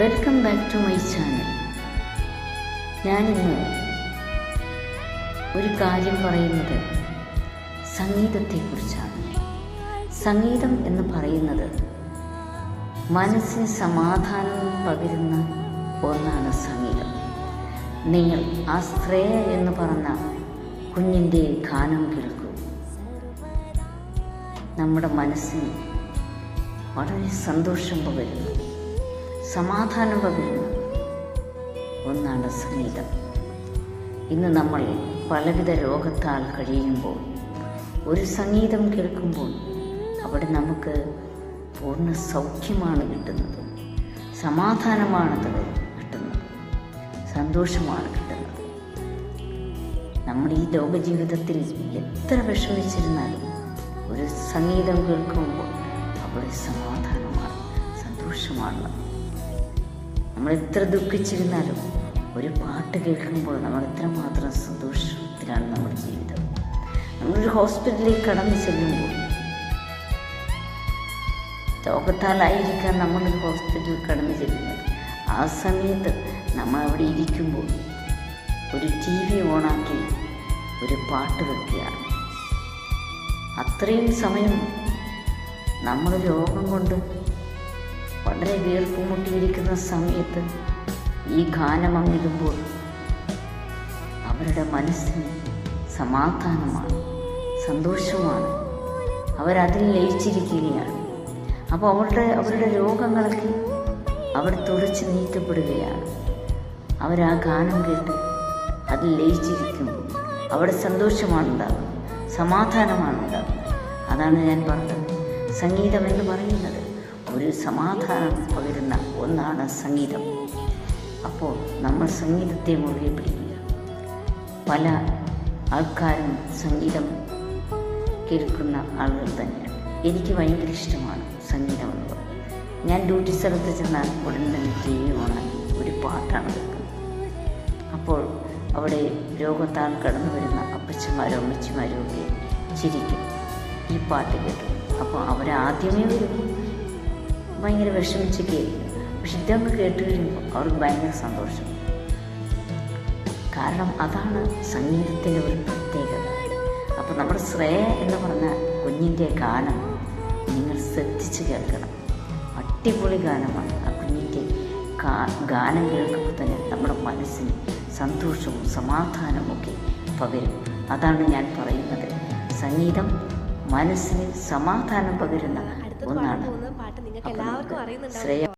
Welcome back to my channel ഞാനിന്ന് ഒരു കാര്യം പറയുന്നത് സംഗീതത്തെക്കുറിച്ചാണ്. സംഗീതം എന്ന് പറയുന്നത് മനസ്സിന് സമാധാനം പകരുന്ന ഒന്നാണ് സംഗീതം. നിങ്ങൾ ആ ശ്രേയ എന്ന് പറഞ്ഞ കുഞ്ഞിന്റെ ഗാനം കേൾക്കൂ. നമ്മുടെ മനസ്സിന് വളരെ സന്തോഷം പകരുന്നു. സമാധാനം പകരുന്ന. ഒന്നാണ് സംഗീതം ഇന്ന് നമ്മൾ പലവിധ രോഗത്താൽ കഴിയുമ്പോൾ ഒരു സംഗീതം കേൾക്കുമ്പോൾ അവിടെ നമുക്ക് പൂർണ സൗഖ്യമാണ് കിട്ടുന്നത്. സമാധാനമാണ് കിട്ടുന്നത്. സന്തോഷമാണ് കിട്ടുന്നത്. നമ്മൾ ഈ ലോക ജീവിതത്തിൽ എത്ര വിഷമിച്ചിരുന്നാലും ഒരു സംഗീതം കേൾക്കുമ്പോൾ അവിടെ സമാധാനമാണ് സന്തോഷമാണ്. നമ്മൾ എത്ര ദുഃഖിച്ചിരുന്നാലും ഒരു പാട്ട് കേൾക്കുമ്പോൾ നമ്മൾ എത്രമാത്രം സന്തോഷത്തിലാണ് നമ്മുടെ ജീവിതം. നമ്മളൊരു ഹോസ്പിറ്റലിലേക്ക് കടന്നു ചെല്ലുമ്പോൾ രോഗത്താലായിരിക്കാം നമ്മൾ ഹോസ്പിറ്റലിൽ കടന്നു ചെല്ലുന്നത്. ആ സമയത്ത് നമ്മൾ അവിടെ ഇരിക്കുമ്പോൾ ഒരു ടി വി ഓണാക്കി ഒരു പാട്ട് വെക്കുകയാണ്. അത്രയും സമയം നമ്മൾ രോഗം കൊണ്ട് വളരെ വീർപ്പുമുട്ടിയിരിക്കുന്ന സമയത്ത് ഈ ഗാനം അങ്ങിടുമ്പോൾ അവരുടെ മനസ്സിന് സമാധാനമാണ് സന്തോഷമാണ്. അവരതിൽ ലയിച്ചിരിക്കുകയാണ്. അപ്പോൾ അവരുടെ അവരുടെ രോഗങ്ങളൊക്കെ അവർ തുടച്ച് നീക്കപ്പെടുകയാണ് ആ ഗാനം കേട്ട് അതിൽ ലയിച്ചിരിക്കുമ്പോൾ അവിടെ സന്തോഷമാണുണ്ടാകുന്നത് സമാധാനമാണുണ്ടാകുന്നത് അതാണ് ഞാൻ പറഞ്ഞത്. സംഗീതം എന്ന് പറയുന്നത് ഒരു സമാധാനം പകരുന്ന ഒന്നാണ് സംഗീതം. അപ്പോൾ നമ്മൾ സംഗീതത്തെ മുറുകെ പിടിക്കുക പല ആൾക്കാരും സംഗീതം കേൾക്കുന്ന ആളുകൾ തന്നെയാണ്. എനിക്ക് ഭയങ്കര ഇഷ്ടമാണ് സംഗീതം എന്ന് പറയുന്നത്. ഞാൻ ഡ്യൂട്ടി സ്ഥലത്ത് ചെന്നാൽ ഉടൻ തന്നെ ടി വി ഓണാക്കി ഒരു പാട്ടാണ് കേൾക്കുന്നത് അപ്പോൾ അവിടെ രോഗത്താൽ കടന്നു വരുന്ന അപ്പച്ചന്മാരോ അമ്മച്ചിമാരോ ഒക്കെ ചിരിക്കും. ഈ പാട്ട് കേട്ടു. അപ്പോൾ അവരാദ്യമേ ഒരു ഭയങ്കര വിഷമിച്ച് കേൾക്കും പക്ഷെ ഇതൊന്ന് കേട്ട് കഴിയുമ്പോൾ അവർക്ക് ഭയങ്കര സന്തോഷം. കാരണം അതാണ് സംഗീതത്തിന്റെ ഒരു പ്രത്യേകത. അപ്പോൾ നമ്മുടെ ശ്രേയ എന്ന് പറഞ്ഞ കുഞ്ഞിന്റെ ഗാനം നിങ്ങൾ ശ്രദ്ധിച്ച് കേൾക്കണം. അടിപൊളി ഗാനമാണ്. ആ കുഞ്ഞിന്റെ ഗാനം കേൾക്കുമ്പോൾ തന്നെ നമ്മുടെ മനസ്സിന് സന്തോഷവും സമാധാനവും ഒക്കെ പകരും. അതാണ് ഞാൻ പറയുന്നത്. സംഗീതം മനസ്സിന് സമാധാനം പകരുന്ന ഒന്നാണ്. നിങ്ങൾക്ക് എല്ലാവർക്കും അറിയുന്നുണ്ടാവും